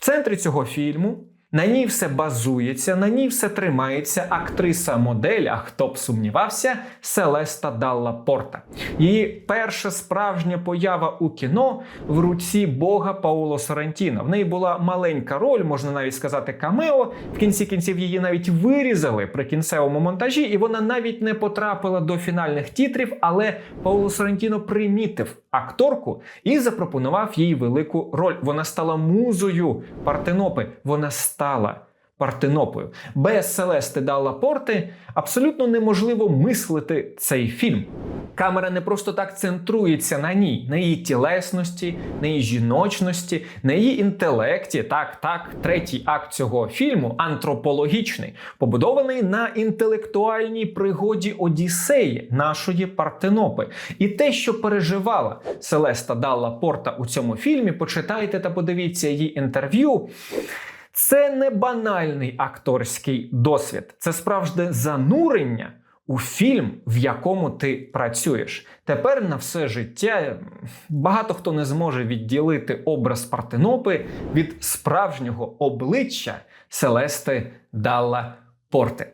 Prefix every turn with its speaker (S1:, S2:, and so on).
S1: В центрі цього фільму на ній все базується, на ній все тримається актриса модель, а хто б сумнівався, Селеста Далла Порта. Її перша справжня поява у кіно в руці Бога Пауло Соррентіно. В неї була маленька роль, можна навіть сказати, камео. В кінці кінців її навіть вирізали при кінцевому монтажі, і вона навіть не потрапила до фінальних титрів. Але Пауло Соррентіно примітив акторку і запропонував їй велику роль. Вона стала музою Партенопи. Вона стала. Партенопою. Без Селести Далла Порти абсолютно неможливо мислити цей фільм. Камера не просто так центрується на ній, на її тілесності, на її жіночності, на її інтелекті. Так, так, третій акт цього фільму антропологічний, побудований на інтелектуальній пригоді Одіссеї, нашої Партенопи. І те, що переживала Селеста Далла Порта у цьому фільмі, почитайте та подивіться її інтерв'ю. Це не банальний акторський досвід, це справжнє занурення у фільм, в якому ти працюєш. Тепер на все життя багато хто не зможе відділити образ Партенопи від справжнього обличчя Селести Далла Порти.